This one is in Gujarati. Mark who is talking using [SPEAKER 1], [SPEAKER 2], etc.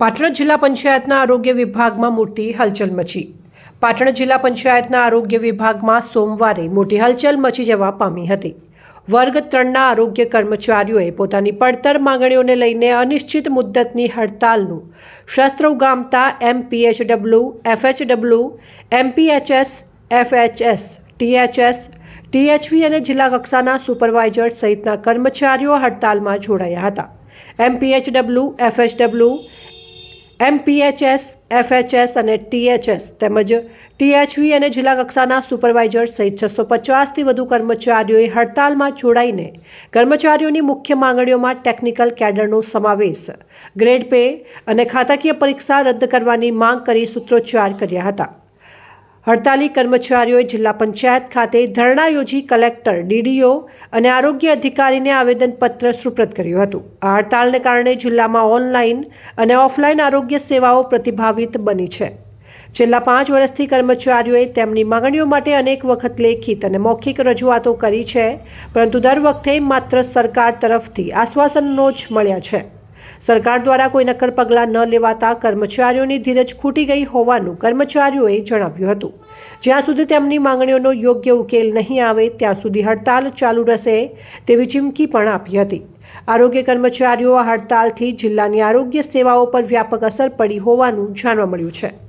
[SPEAKER 1] પાટણ જિલ્લા પંચાયતના આરોગ્ય વિભાગમાં મોટી હલચલ મચી. પાટણ જિલ્લા પંચાયતના આરોગ્ય વિભાગમાં સોમવારે મોટી હલચલ મચી જવા પામી હતી. વર્ગ ત્રણના આરોગ્ય કર્મચારીઓએ પોતાની પડતર માંગણીઓને લઈને અનિશ્ચિત મુદ્દતની હડતાલનું શસ્ત્ર ઉગામતા MPHW FHW MPHS FHS THS THV અને જિલ્લા કક્ષાના સુપરવાઇઝર સહિતના કર્મચારીઓ હડતાલમાં જોડાયા હતા. એમપીએચડબલ્યુ એફએચડબલ્યુ એમપીએચએસ એફએચએસ અને ટીએચએસ તેમજ ટીએચવી અને જિલ્લા કક્ષાના સુપરવાઇઝર સહિત છસો પચાસથી વધુ કર્મચારીઓએ હડતાલમાં જોડાઈને કર્મચારીઓની મુખ્ય માંગણીઓમાં ટેકનિકલ કેડરનો સમાવેશ, ગ્રેડ પે અને ખાતાકીય પરીક્ષા રદ કરવાની માંગ કરી સૂત્રોચ્ચાર કર્યા હતા. હડતાલી કર્મચારીઓએ જિલ્લા પંચાયત ખાતે ધરણા યોજી કલેક્ટર, ડીડીઓ અને આરોગ્ય અધિકારીને આવેદનપત્ર સુપ્રત કર્યું હતું. આ હડતાલને કારણે જિલ્લામાં ઓનલાઈન અને ઓફલાઈન આરોગ્ય સેવાઓ પ્રતિભાવિત બની છે. છેલ્લા પાંચ વર્ષથી કર્મચારીઓએ તેમની માગણીઓ માટે અનેક વખત લેખિત અને મૌખિક રજૂઆતો કરી છે, પરંતુ દર વખતે માત્ર સરકાર તરફથી આશ્વાસનનો જ મળ્યા છે. સરકાર દ્વારા કોઈ નક્કર પગલાં ન લેવાતા કર્મચારીઓની ધીરજ ખૂટી ગઈ હોવાનું કર્મચારીઓએ જણાવ્યું હતું. જ્યાં સુધી તેમની માંગણીઓનો યોગ્ય ઉકેલ નહીં આવે, ત્યાં સુધી હડતાલ ચાલુ રહેશે તેવી ચીમકી પણ આપી હતી. આરોગ્ય કર્મચારીઓ હડતાલથી જિલ્લાની આરોગ્ય સેવાઓ પર વ્યાપક અસર પડી હોવાનું જાણવા મળ્યું છે.